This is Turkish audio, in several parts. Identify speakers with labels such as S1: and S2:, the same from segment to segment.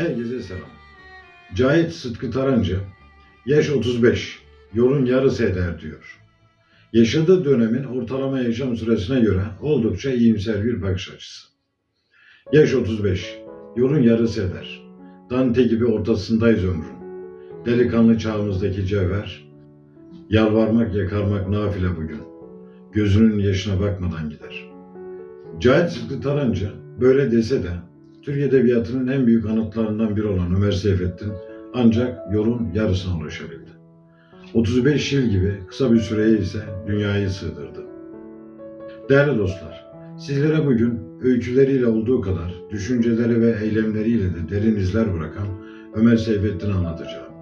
S1: Herkese selam. Cahit Sıtkı Tarancı, yaş 35, yolun yarısı eder diyor. Yaşadığı dönemin ortalama yaşam süresine göre oldukça iyimser bir bakış açısı. Yaş 35, yolun yarısı eder. Dante gibi ortasındayız ömrün. Delikanlı çağımızdaki cevher, yalvarmak yakarmak nafile bugün. Gözünün yaşına bakmadan gider. Cahit Sıtkı Tarancı böyle dese de Türk Edebiyatı'nın en büyük anıtlarından biri olan Ömer Seyfettin ancak yolun yarısına ulaşabildi. 35 yıl gibi kısa bir süreye ise dünyayı sığdırdı. Değerli dostlar, sizlere bugün öyküleriyle olduğu kadar düşünceleri ve eylemleriyle de derin izler bırakan Ömer Seyfettin'i anlatacağım.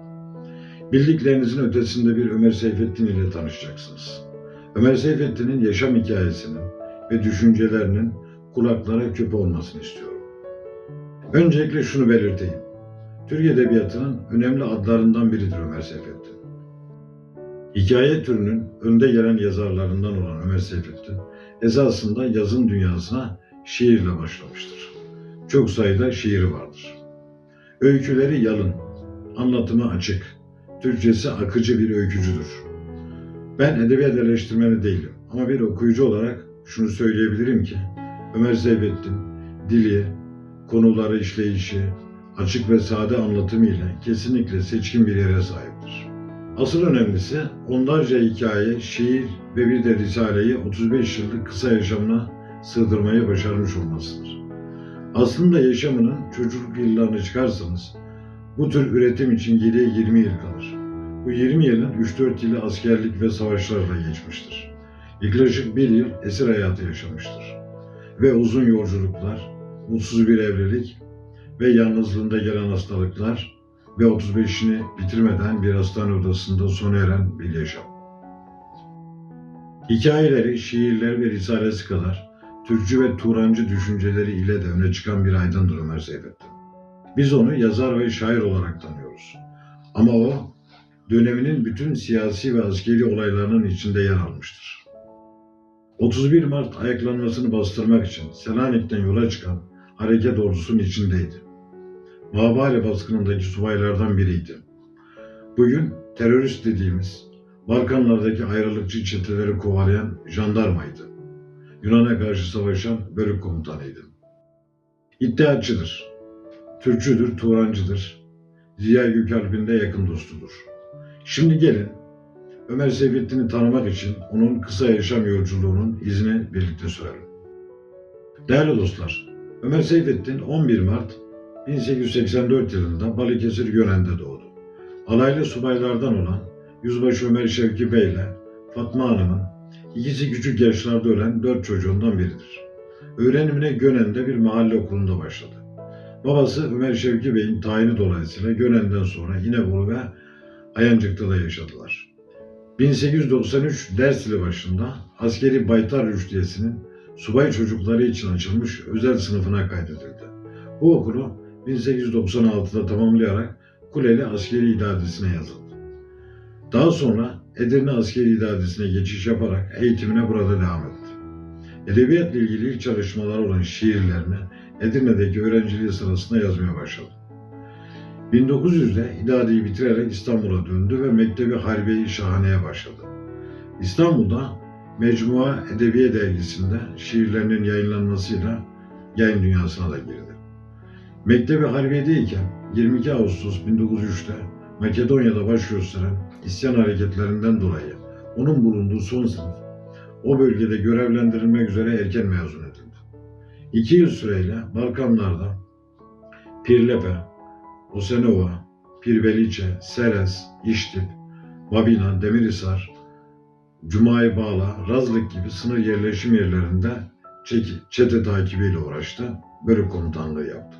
S1: Bildiklerinizin ötesinde bir Ömer Seyfettin ile tanışacaksınız. Ömer Seyfettin'in yaşam hikayesinin ve düşüncelerinin kulaklara küpe olmasını istiyorum. Öncelikle şunu belirteyim. Türk Edebiyatı'nın önemli adlarından biridir Ömer Seyfettin. Hikaye türünün önde gelen yazarlarından olan Ömer Seyfettin, esasında yazın dünyasına şiirle başlamıştır. Çok sayıda şiiri vardır. Öyküleri yalın, anlatımı açık, Türkçesi akıcı bir öykücüdür. Ben edebiyat eleştirmeni değilim ama bir okuyucu olarak şunu söyleyebilirim ki Ömer Seyfettin dili, konuları işleyişi, açık ve sade anlatımı ile kesinlikle seçkin bir yere sahiptir. Asıl önemlisi onlarca hikaye, şiir ve bir de risaleyi 35 yıllık kısa yaşamına sığdırmayı başarmış olmasıdır. Aslında yaşamının çocukluk yıllarını çıkarsanız bu tür üretim için geriye 20 yıl kalır. Bu 20 yılın 3-4 yılı askerlik ve savaşlarla geçmiştir. Yaklaşık bir yıl esir hayatı yaşamıştır. Ve uzun yolculuklar, mutsuz bir evlilik ve yalnızlığında gelen hastalıklar ve 35'ini bitirmeden bir hastane odasında sona eren bir yaşam. Hikayeleri, şiirleri ve risalesi kadar Türkçü ve Turancı düşünceleri ile de öne çıkan bir aydındır Ömer Seyfettin. Biz onu yazar ve şair olarak tanıyoruz. Ama o döneminin bütün siyasi ve askeri olaylarının içinde yer almıştır. 31 Mart ayaklanmasını bastırmak için Selanik'ten yola çıkan hareket ordusunun içindeydi. Babali baskınındaki subaylardan biriydi. Bugün terörist dediğimiz Balkanlardaki ayrılıkçı çeteleri kovalayan jandarmaydı. Yunan'a karşı savaşan bölük komutanıydı. İddiatçıdır. Türkçüdür, Turancıdır. Ziya Gökalp'in de yakın dostudur. Şimdi gelin Ömer Seyfettin'i tanımak için onun kısa yaşam yolculuğunun izini birlikte sürelim. Değerli dostlar, Ömer Seyfettin 11 Mart 1884 yılında Balıkesir Gönen'de doğdu. Alaylı subaylardan olan Yüzbaşı Ömer Şevki Bey ile Fatma Hanım'ın ikisi küçük yaşlarda ölen dört çocuğundan biridir. Öğrenimine Gönen'de bir mahalle okulunda başladı. Babası Ömer Şevki Bey'in tayini dolayısıyla Gönen'den sonra İnebolu ve Ayancık'ta da yaşadılar. 1893 Dersli başında askeri Baytar Rüştiyesi'nin subay çocukları için açılmış özel sınıfına kaydedildi. Bu okulu 1896'da tamamlayarak Kuleli Askeri İdadisi'ne yazıldı. Daha sonra Edirne Askeri İdadisi'ne geçiş yaparak eğitimine burada devam etti. Edebiyatla ilgili ilk çalışmaları olan şiirlerini Edirne'deki öğrenciliği sırasında yazmaya başladı. 1900'de idadiyi bitirerek İstanbul'a döndü ve Mektebi Harbiye-i Şahane'ye başladı. İstanbul'da Mecmua Edebiye Dergisi'nde şiirlerinin yayınlanmasıyla yayın dünyasına da girdi. Mektebi Harbiye'deyken 22 Ağustos 1903'te Makedonya'da baş gösteren isyan hareketlerinden dolayı onun bulunduğu son sınıf o bölgede görevlendirilmek üzere erken mezun edildi. İki yıl süreyle Balkanlarda Pirlepe, Osenova, Pirbelice, Seres, İştip, Babina, Demirisar, Cuma'yı Bağla, Razlık gibi sınır yerleşim yerlerinde çete takibiyle uğraştı, bölük komutanlığı yaptı.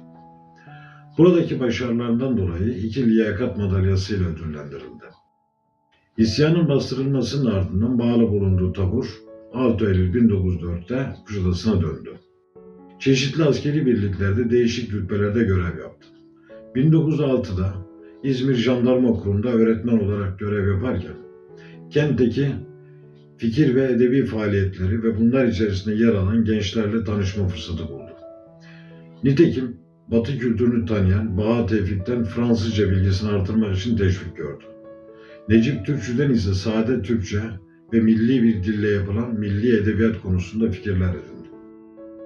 S1: Buradaki başarılarından dolayı iki liyakat madalyasıyla ödüllendirildi. İsyanın bastırılmasının ardından bağlı bulunduğu tabur 6 Eylül 1904'te Kuşadası'na döndü. Çeşitli askeri birliklerde değişik rütbelerde görev yaptı. 1906'da İzmir Jandarma Okulu'nda öğretmen olarak görev yaparken kentteki fikir ve edebi faaliyetleri ve bunlar içerisinde yer alan gençlerle tanışma fırsatı buldu. Nitekim Batı kültürünü tanıyan Baha Tevfik'ten Fransızca bilgisini artırmak için teşvik gördü. Necip Türkçü'den ise sade Türkçe ve milli bir dille yapılan milli edebiyat konusunda fikirler edindi.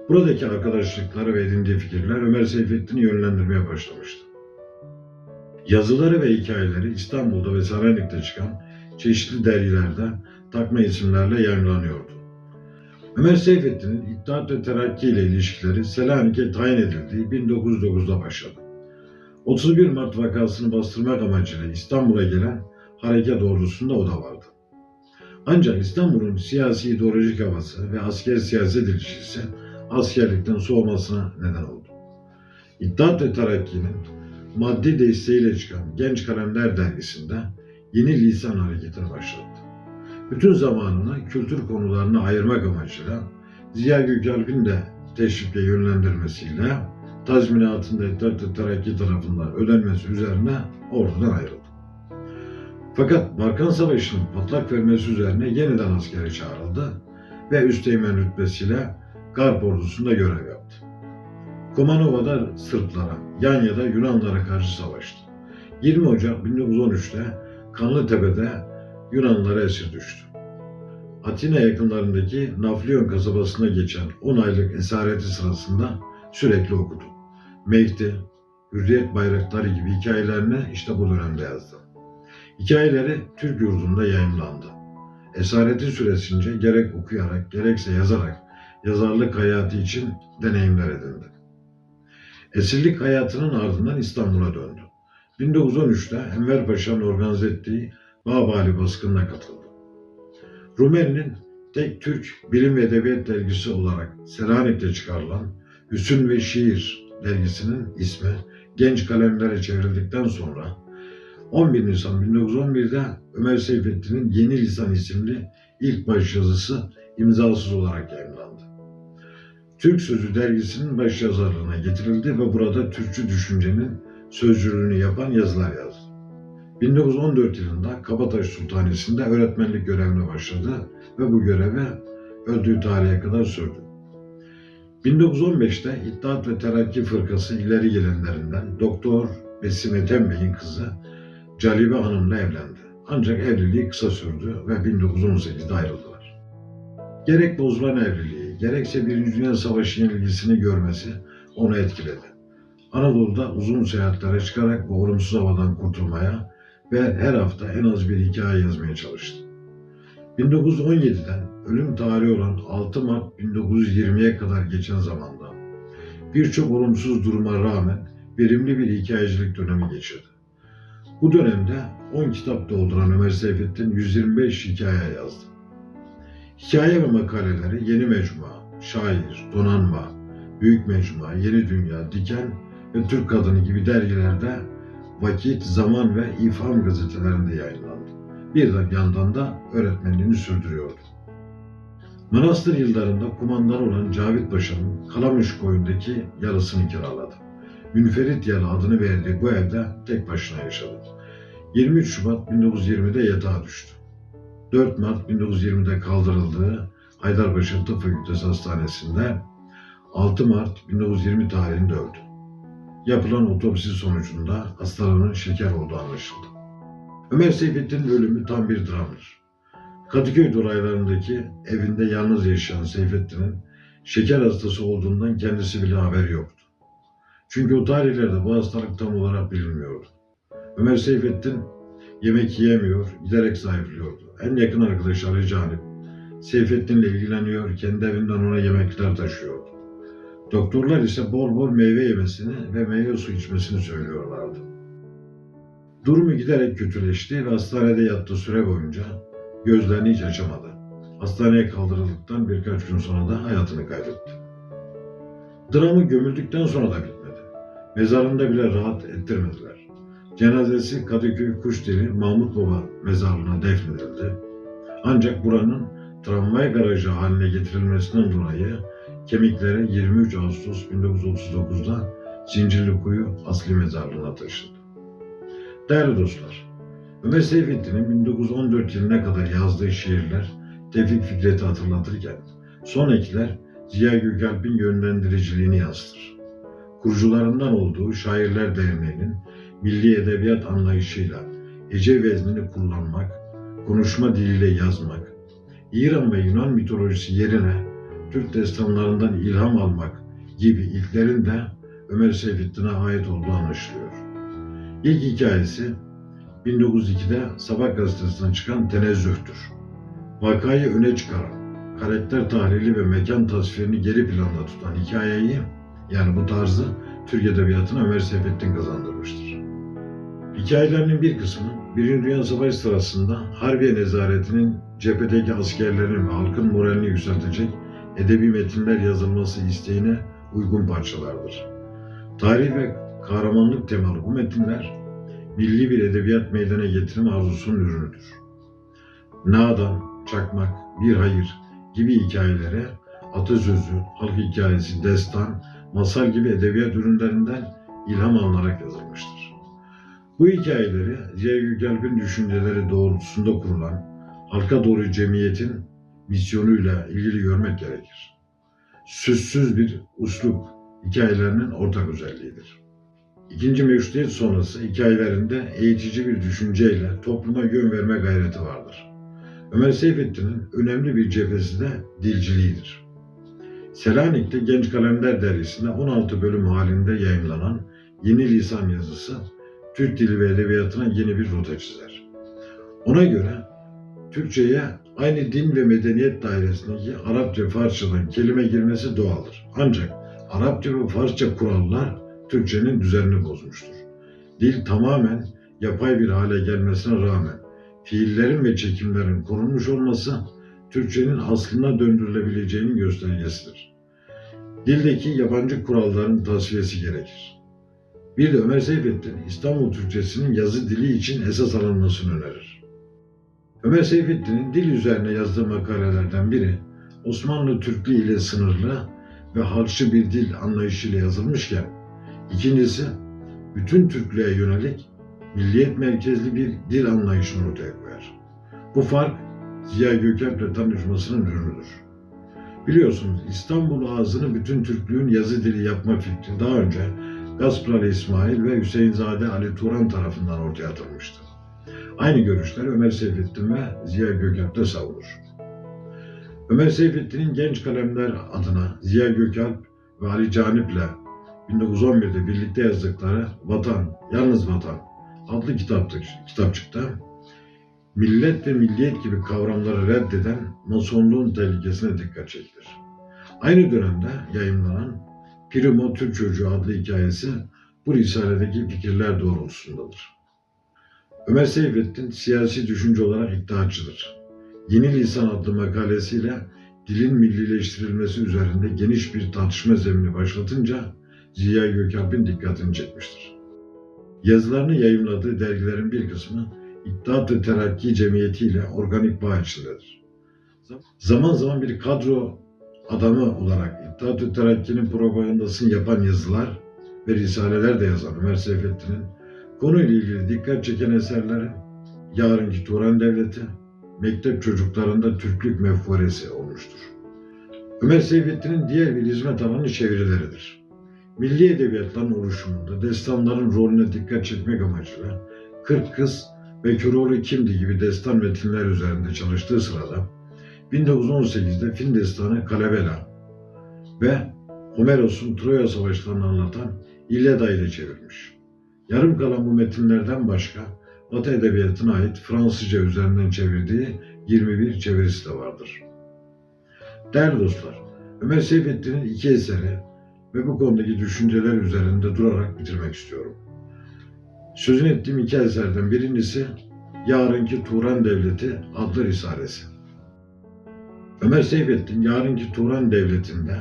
S1: Buradaki arkadaşlıkları ve edindiği fikirler Ömer Seyfettin'i yönlendirmeye başlamıştı. Yazıları ve hikayeleri İstanbul'da ve Selanik'te çıkan çeşitli dergilerde takma isimlerle yayınlanıyordu. Ömer Seyfettin'in İttihat ve Terakki ile ilişkileri Selanik'e tayin edildiği 1909'da başladı. 31 Mart vakasını bastırmak amacıyla İstanbul'a gelen harekat ordusunda o da vardı. Ancak İstanbul'un siyasi ideolojik havası ve asker siyaset ilişkisi askerlikten soğumasına neden oldu. İttihat ve Terakki'nin maddi desteğiyle çıkan Genç Kalemler dergisinde yeni lisan hareketini başlattı. Bütün zamanını kültür konularına ayırmak amacıyla Ziya Gökalp'in de teşvikle yönlendirmesiyle tazminatında ve Terakki tarafından ödenmesi üzerine ordudan ayrıldı. Fakat Balkan Savaşı'nın patlak vermesi üzerine yeniden askere çağrıldı ve üsteğmen rütbesiyle Garp ordusunda görev yaptı. Komanova'da Sırplara, Yanya'da Yunanlara karşı savaştı. 20 Ocak 1913'te Kanlıtepe'de Yunanlılara esir düştü. Atina yakınlarındaki Naflion kasabasına geçen 10 aylık esareti sırasında sürekli okudu. Mevti, Hürriyet bayrakları gibi hikayelerini işte bu dönemde yazdı. Hikayeleri Türk yurdunda yayınlandı. Esareti süresince gerek okuyarak gerekse yazarak yazarlık hayatı için deneyimler edindi. Esirlik hayatının ardından İstanbul'a döndü. 1913'te Enver Paşa'nın organize ettiği Babali baskınına katıldı. Rumeli'nin tek Türk bilim ve edebiyat dergisi olarak Selanik'te çıkarılan Hüsün ve Şiir dergisinin ismi genç kalemlere çevrildikten sonra 11 Nisan 1911'de Ömer Seyfettin'in Yeni Lisan isimli ilk başyazısı imzasız olarak yayınlandı. Türk Sözü dergisinin başyazarlığına getirildi ve burada Türkçü düşüncenin sözcülüğünü yapan yazılar yazdı. 1914 yılında Kabataş Sultanisi'nde öğretmenlik görevine başladı ve bu görevi öldüğü tarihe kadar sürdü. 1915'te İttihat ve Terakki Fırkası ileri gelenlerinden Doktor Besim Ethem Bey'in kızı Calibe Hanım'la evlendi. Ancak evliliği kısa sürdü ve 1918'de ayrıldılar. Gerek bozulan evliliği, gerekse Birinci Dünya Savaşı yenilgisini görmesi onu etkiledi. Anadolu'da uzun seyahatlere çıkarak bu olumsuz havadan kurtulmaya ve her hafta en az bir hikaye yazmaya çalıştı. 1917'den ölüm tarihi olan 6 Mart 1920'ye kadar geçen zamanda birçok olumsuz duruma rağmen verimli bir hikayecilik dönemi geçirdi. Bu dönemde 10 kitap dolduran Ömer Seyfettin 125 hikaye yazdı. Hikaye ve makaleleri Yeni Mecmua, Şair, Donanma, Büyük Mecmua, Yeni Dünya, Diken ve Türk Kadını gibi dergilerde Vakit, Zaman ve İfham gazetelerinde yayınlandı. Bir de yandan da öğretmenliğini sürdürüyordu. Manastır yıllarında kumandan olan Cavit Paşa'nın Kalamış koyundaki yarısını kiraladı. Münferit Yalı adını verdiği bu evde tek başına yaşadı. 23 Şubat 1920'de yatağa düştü. 4 Mart 1920'de kaldırıldığı Haydarpaşa Tıp Fakültesi Hastanesi'nde 6 Mart 1920 tarihinde öldü. Yapılan otopsi sonucunda hastalanın şeker olduğu anlaşıldı. Ömer Seyfettin'in ölümü tam bir dramdır. Kadıköy dolaylarındaki evinde yalnız yaşayan Seyfettin'in şeker hastası olduğundan kendisi bile haberi yoktu. Çünkü o tarihlerde bu hastalık tam olarak bilinmiyordu. Ömer Seyfettin yemek yiyemiyor, giderek zayıflıyordu. En yakın arkadaşı Ali Canip, Seyfettin'le ilgileniyor, kendi evinden ona yemekler taşıyordu. Doktorlar ise bol bol meyve yemesini ve meyve su içmesini söylüyorlardı. Durumu giderek kötüleşti ve hastanede yattığı süre boyunca gözlerini hiç açamadı. Hastaneye kaldırıldıktan birkaç gün sonra da hayatını kaybetti. Dramı gömüldükten sonra da bitmedi. Mezarında bile rahat ettirmediler. Cenazesi Kadıköy Kuşdeli Mahmut Baba mezarlığına defnedildi. Ancak buranın tramvay garajı haline getirilmesinden dolayı kemikleri 23 Ağustos 1939'da Zincirlikuyu asli mezarlığına taşındı. Değerli dostlar, Ömer Seyfettin'in 1914 yılına kadar yazdığı şiirler Tevfik Fikret'i hatırlatırken son ekler Ziya Gökalp'in yönlendiriciliğini yansıtır. kurucularından olduğu Şairler Derneği'nin milli edebiyat anlayışıyla hece veznini kullanmak, konuşma diliyle yazmak, İran ve Yunan mitolojisi yerine Türk destanlarından ilham almak gibi ilklerin de Ömer Seyfettin'e ait olduğu anlaşılıyor. İlk hikayesi 1902'de Sabah gazetesinden çıkan Tenezzüh'tür. Vakayı öne çıkaran, karakter tahlili ve mekan tasvirini geri planda tutan hikayeyi, yani bu tarzı Türk Edebiyatı'na Ömer Seyfettin kazandırmıştır. Hikayelerinin bir kısmı, Birinci Dünya Savaşı sırasında Harbiye Nezaretinin cephedeki askerlerin ve halkın moralini yükseltecek edebi metinler yazılması isteğine uygun parçalardır. Tarih ve kahramanlık temalı bu metinler, milli bir edebiyat meydana getirme arzusunun ürünüdür. Nadan, Çakmak, Bir Hayır gibi hikayelere atasözü, halk hikayesi, destan, masal gibi edebiyat ürünlerinden ilham alınarak yazılmıştır. Bu hikayeleri Ziya Gökalp'in düşünceleri doğrultusunda kurulan halka doğru cemiyetin misyonuyla ilgili görmek gerekir. Süssüz bir uslup hikayelerinin ortak özelliğidir. İkinci meşrutiyet sonrası hikayelerinde eğitici bir düşünceyle topluma yön verme gayreti vardır. Ömer Seyfettin'in önemli bir cephesi de dilciliğidir. Selanik'te Genç Kalemler dergisinde 16 bölüm halinde yayınlanan Yeni Lisan yazısı Türk Dili ve Edebiyatı'na yeni bir rota çizer. Ona göre Türkçe'ye aynı din ve medeniyet dairesindeki Arapça, Farsçadan kelime girmesi doğaldır. Ancak Arapça ve Farsça kurallar Türkçenin düzenini bozmuştur. Dil tamamen yapay bir hale gelmesine rağmen fiillerin ve çekimlerin korunmuş olması Türkçenin aslına döndürülebileceğinin göstergesidir. Dildeki yabancı kuralların tasfiyesi gerekir. Bir de Ömer Seyfettin İstanbul Türkçesinin yazı dili için esas alınmasını önerir. Ömer Seyfettin'in dil üzerine yazdığı makalelerden biri Osmanlı Türklüğü ile sınırlı ve halkçı bir dil anlayışıyla yazılmışken ikincisi bütün Türklüğe yönelik milliyet merkezli bir dil anlayışını ortaya koyar. Bu fark Ziya Gökalp'le tanışmasının ürünüdür. Biliyorsunuz İstanbul ağzını bütün Türklüğün yazı dili yapma fikri daha önce Gasprar İsmail ve Hüseyinzade Ali Turan tarafından ortaya atılmıştı. Aynı görüşler Ömer Seyfettin ve Ziya Gökalp'te savunur. Ömer Seyfettin'in Genç Kalemler adına Ziya Gökalp ve Ali Canip'le 1911'de birlikte yazdıkları Vatan, Yalnız Vatan adlı kitaptır, kitapçıkta millet ve milliyet gibi kavramları reddeden masonluğun tehlikesine dikkat çekilir. Aynı dönemde yayınlanan Primo Türk Çocuğu adlı hikayesi bu risaledeki fikirler doğrultusundadır. Ömer Seyfettin siyasi düşünce olarak iddiaçıdır. Yeni Lisan adlı makalesiyle dilin millileştirilmesi üzerinde geniş bir tartışma zemini başlatınca Ziya Gökalp'in dikkatini çekmiştir. Yazılarını yayımladığı dergilerin bir kısmı İttihat ve Terakki Cemiyeti ile organik bağ içindedir. Zaman zaman bir kadro adamı olarak İttihat ve Terakki'nin propagandasını yapan yazılar ve risaleler de yazan Ömer Seyfettin'in konuyla ilgili dikkat çeken eserleri Yarınki Turan Devleti, Mektep Çocuklarında Türklük Mefkuresi olmuştur. Ömer Seyfettin'in diğer bir hizmet alanı çevirileridir. Milli edebiyatların oluşumunda destanların rolüne dikkat çekmek amacıyla Kırk Kız ve Köroğlu Kimdi gibi destan metinler üzerinde çalıştığı sırada 1918'de Fin destanı Kalebela ve Homeros'un Troya Savaşlarını anlatan İlyada ile çevirmiş. Yarım kalan bu metinlerden başka Batı Edebiyatı'na ait Fransızca üzerinden çevirdiği 21 çevirisi de vardır. Değerli dostlar, Ömer Seyfettin'in iki eseri ve bu konudaki düşünceler üzerinde durarak bitirmek istiyorum. Sözünü ettiğim iki eserden birincisi Yarınki Turan Devleti adlı risalesi. Ömer Seyfettin Yarınki Turan Devleti'nde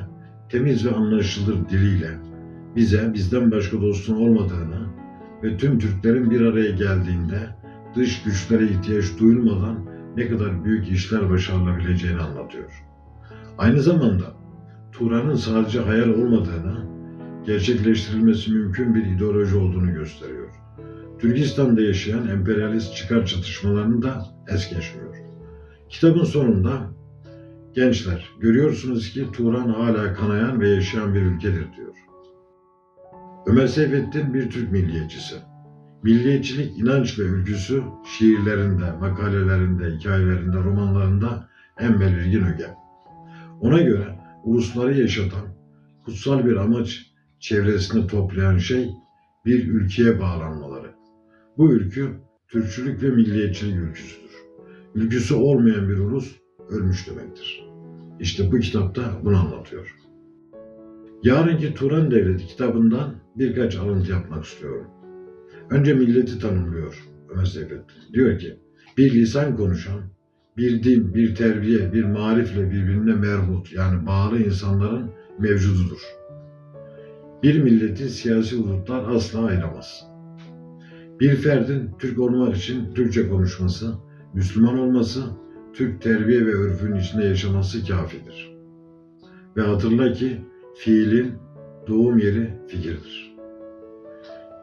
S1: temiz ve anlaşılır diliyle bize bizden başka dostun olmadığını ve tüm Türklerin bir araya geldiğinde dış güçlere ihtiyaç duyulmadan ne kadar büyük işler başarılabileceğini anlatıyor. Aynı zamanda Turan'ın sadece hayal olmadığını, gerçekleştirilmesi mümkün bir ideoloji olduğunu gösteriyor. Türkistan'da yaşayan emperyalist çıkar çatışmalarını da es geçmiyor. Kitabın sonunda gençler görüyorsunuz ki Turan hala kanayan ve yaşayan bir ülkedir diyor. Ömer Seyfettin bir Türk milliyetçisi. Milliyetçilik inanç ve ülküsü şiirlerinde, makalelerinde, hikayelerinde, romanlarında en belirgin öge. Ona göre ulusları yaşatan, kutsal bir amaç çevresinde toplayan şey bir ülkeye bağlanmaları. Bu ülkü Türkçülük ve milliyetçilik ülküsüdür. Ülküsü olmayan bir ulus ölmüş demektir. İşte bu kitapta bunu anlatıyor. Yarınki Turan Devleti kitabından birkaç alıntı yapmak istiyorum. Önce milleti tanımlıyor Ömer Seyfettin. Diyor ki, bir lisan konuşan, bir din, bir terbiye, bir marifle birbirine merbut yani bağlı insanların mevcududur. Bir milleti siyasi hudutlar asla ayıramaz. Bir ferdin Türk olmak için Türkçe konuşması, Müslüman olması, Türk terbiye ve örfünün içinde yaşaması kafidir. Ve hatırla ki fiilin doğum yeri fikirdir.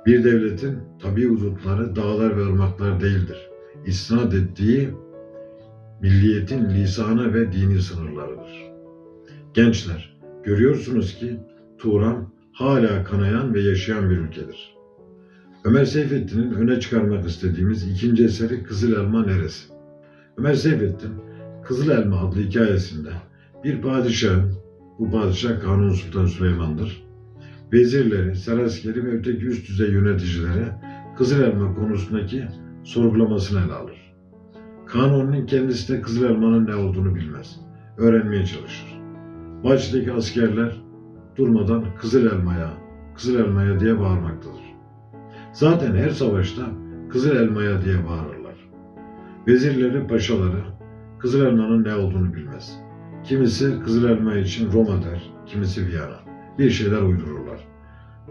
S1: Bir devletin tabi hudutları dağlar ve ırmaklar değildir. İsnat ettiği milliyetin lisanı ve dini sınırlarıdır. Gençler, görüyorsunuz ki Turan hala kanayan ve yaşayan bir ülkedir. Ömer Seyfettin'in öne çıkarmak istediğimiz ikinci eseri Kızıl Elma Neresi? Ömer Seyfettin, Kızıl Elma adlı hikayesinde bir padişahın, bu padişah Kanuni Sultan Süleyman'dır, vezirleri, seraskeri ve öteki üst düzey yöneticilere Kızıl Elma konusundaki sorgulamasını ele alır. Kanuni'nin kendisi de Kızıl Elma'nın ne olduğunu bilmez. Öğrenmeye çalışır. Baştaki askerler durmadan Kızıl Elma'ya, Kızıl Elma'ya diye bağırmaktadır. Zaten her savaşta Kızıl Elma'ya diye bağırırlar. Vezirleri, paşaları Kızıl Elma'nın ne olduğunu bilmez. Kimisi Kızıl Elma için Roma der, kimisi Viyana. Bir şeyler uydururlar.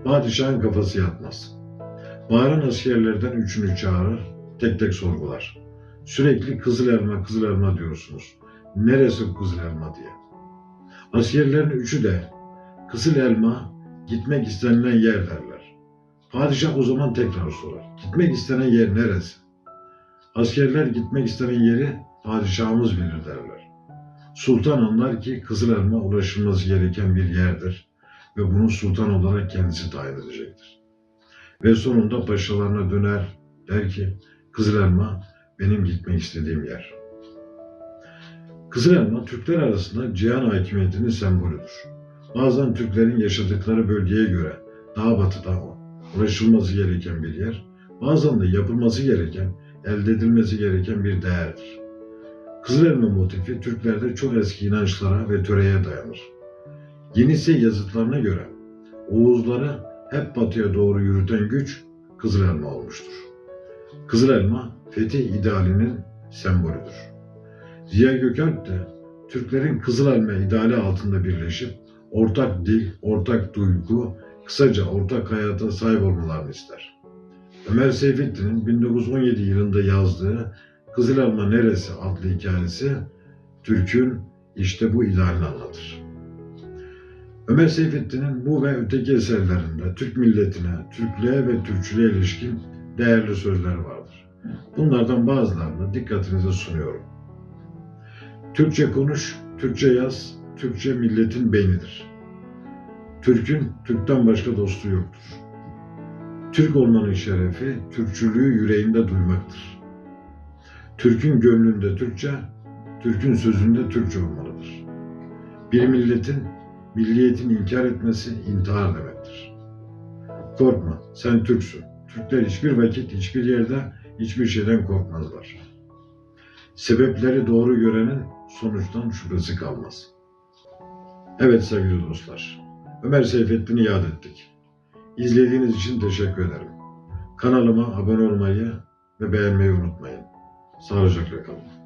S1: Padişahın kafası yatmaz. Bağıran askerlerden üçünü çağırır, tek tek sorgular. Sürekli Kızıl Elma, Kızıl Elma diyorsunuz. Neresi bu Kızıl Elma diye. Askerlerin üçü de Kızıl Elma gitmek istenilen yer derler. Padişah o zaman tekrar sorar. Gitmek istenen yer neresi? Askerler gitmek istenen yeri padişahımız bilir derler. Sultan anlar ki Kızıl Elma ulaşılması gereken bir yerdir ve bunu sultan olarak kendisi tayin edecektir. Ve sonunda paşalarına döner der ki Kızıl Elma benim gitmek istediğim yer. Kızıl Elma Türkler arasında cihan hakimiyetinin sembolüdür. Bazen Türklerin yaşadıkları bölgeye göre daha batıda ulaşılması gereken bir yer, bazen de yapılması gereken, elde edilmesi gereken bir değerdir. Kızıl Elma motifi Türklerde çok eski inançlara ve töreye dayanır. Yenisey yazıtlarına göre Oğuzları hep batıya doğru yürüten güç Kızıl Elma olmuştur. Kızıl Elma fetih idealinin sembolüdür. Ziya Gökalp de Türklerin Kızıl Elma ideali altında birleşip ortak dil, ortak duygu, kısaca ortak hayata sahip olmalarını ister. Ömer Seyfettin'in 1917 yılında yazdığı Kızıl Elma Neresi adlı hikayesi Türk'ün işte bu idealini anlatır. Ömer Seyfettin'in bu ve öteki eserlerinde Türk milletine, Türklüğe ve Türkçülüğe ilişkin değerli sözler vardır. Bunlardan bazılarını dikkatinize sunuyorum. Türkçe konuş, Türkçe yaz, Türkçe milletin beynidir. Türk'ün Türk'ten başka dostu yoktur. Türk olmanın şerefi, Türkçülüğü yüreğinde duymaktır. Türk'ün gönlünde Türkçe, Türk'ün sözünde Türkçe olmalıdır. Bir milletin milliyetin inkar etmesi intihar demektir. Korkma, sen Türksün. Türkler hiçbir vakit, hiçbir yerde, hiçbir şeyden korkmazlar. Sebepleri doğru görenin sonuçtan şüphesi kalmaz. Evet sevgili dostlar, Ömer Seyfettin'i yad ettik. İzlediğiniz için teşekkür ederim. Kanalıma abone olmayı ve beğenmeyi unutmayın. Sağlıcakla kalın.